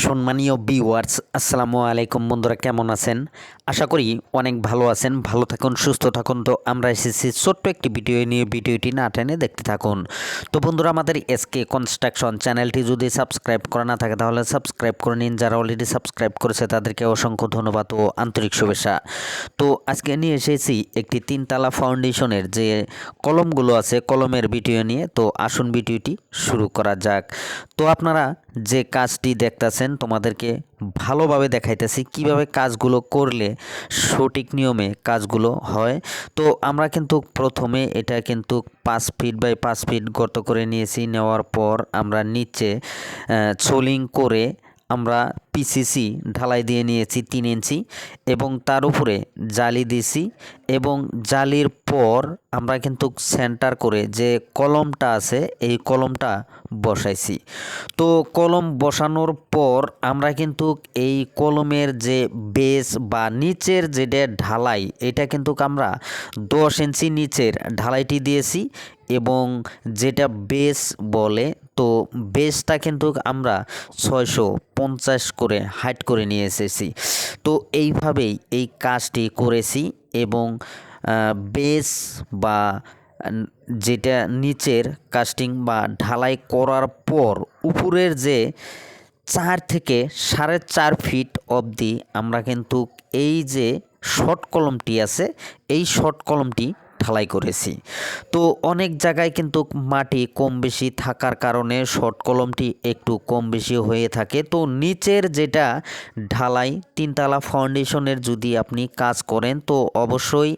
সম্মানীয় ভিউয়ার্স আসসালামু আলাইকুম। বন্ধুরা, কেমন আছেন? আশা করি অনেক ভালো আছেন, ভালো থাকুন, সুস্থ থাকুন। তো আমরা এসেছি ছোট্ট একটি ভিডিও নিয়ে। ভিডিওটি না টেনে দেখতে থাকুন। তো বন্ধুরা, আমাদের এসকে কনস্ট্রাকশন চ্যানেলটি যদি সাবস্ক্রাইব করা না থাকে, তাহলে সাবস্ক্রাইব করে নিন। যারা অলরেডি সাবস্ক্রাইব করেছে, তাদেরকে অসংখ্য ধন্যবাদ ও আন্তরিক শুভেচ্ছা। তো আজকে নিয়ে এসেছি একটি তিনতলা ফাউন্ডেশনের যে কলমগুলো আছে, কলমের ভিডিও নিয়ে। তো আসুন ভিডিওটি শুরু করা যাক। তো আপনারা যে কাজটি দেখতেছেন তোমাদেরকে ভালোভাবে দেখাইতেছি কীভাবে কাজগুলো করলে সঠিক নিয়মে কাজগুলো হয়। তো আমরা কিন্তু প্রথমে এটা কিন্তু পাঁচ ফিট বাই পাঁচ ফিট গর্ত করে নিয়েছি, নেওয়ার পর আমরা নিচে সোলিং করে আমরা পিসিসি ঢালাই দিয়ে নিয়েছি তিন ইঞ্চি এবং তার উপরে জালি দিয়েছি এবং জালির পর আমরা কিন্তু সেন্টার করে যে কলমটা আছে, এই কলমটা বসাইছি। তো কলম বসানোর পর আমরা কিন্তু এই কলমের যে বেস বা নিচের যেটা ঢালাই, এটা কিন্তু আমরা দশ ইঞ্চি নিচের ঢালাইটি দিয়েছি এবং যেটা বেস বলে তো বেসটা কিন্তু আমরা ছয়শো পঞ্চাশ করে হাইট করে নিয়ে এসেছি। তো এইভাবেই এই কাজটি করেছি এবং বেস বা যেটা নিচের কাস্টিং বা ঢালাই করার পর উপরের যে চার থেকে সাড়ে চার ফিট অবধি আমরা কিন্তু এই যে শর্ট কলমটি আছে, এই শর্ট কলমটি ঢালাই করেছি। তো অনেক জায়গায় কিন্তু মাটি কম বেশি থাকার কারণে শর্ট কলমটি একটু কম বেশি হয়ে থাকে। তো নিচের যেটা ঢালাই, তিনতলা ফাউন্ডেশনের যদি আপনি কাজ করেন, তো অবশ্যই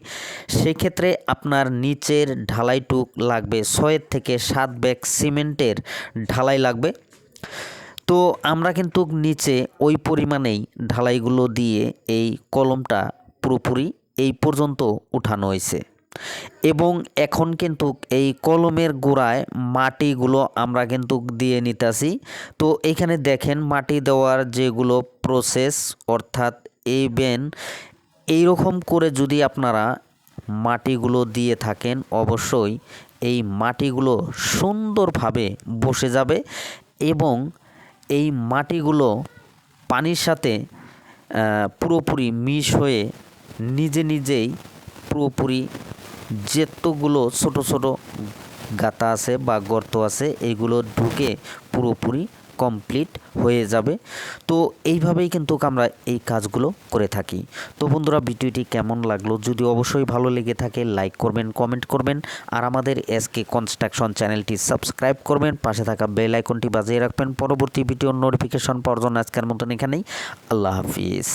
সেক্ষেত্রে আপনার নিচের ঢালাইটুক লাগবে ছয়ের থেকে সাত ব্যাগ সিমেন্টের ঢালাই লাগবে। তো আমরা কিন্তু নিচে ওই পরিমাণেই ঢালাইগুলো দিয়ে এই কলমটা পুরোপুরি এই পর্যন্ত উঠানো হয়েছে। এবং এখন কিন্তু এই কলমের গোড়ায় মাটিগুলো আমরা কিন্তু দিয়ে নিতেছি। তো এখানে দেখেন মাটি দেওয়ার যেগুলো প্রসেস অর্থাৎ এই বেন এইরকম করে যদি আপনারা মাটিগুলো দিয়ে থাকেন, অবশ্যই এই মাটিগুলো সুন্দরভাবে বসে যাবে এবং এই মাটিগুলো পানির সাথে পুরোপুরি মিশ হয়ে নিজে নিজেই পুরোপুরি যেতগুলো ছোট ছোট গাতা আছে বা গর্ত আছে এইগুলো ঢুকে পুরোপুরি কমপ্লিট হয়ে যাবে। তো এইভাবেই কিন্তু আমরা এই কাজগুলো করে থাকি। তো বন্ধুরা, ভিডিওটি কেমন লাগল? যদি অবশ্যই ভালো লেগে থাকে লাইক করবেন কমেন্ট করবেন, আর আমাদের এসকে কনস্ট্রাকশন চ্যানেলটি সাবস্ক্রাইব করবেন, পাশে থাকা বেল আইকনটি বাজিয়ে রাখবেন। পরবর্তী ভিডিওর নোটিফিকেশন পাওয়ার জন্য আজকের মতন এখানেই। আল্লাহ হাফিজ।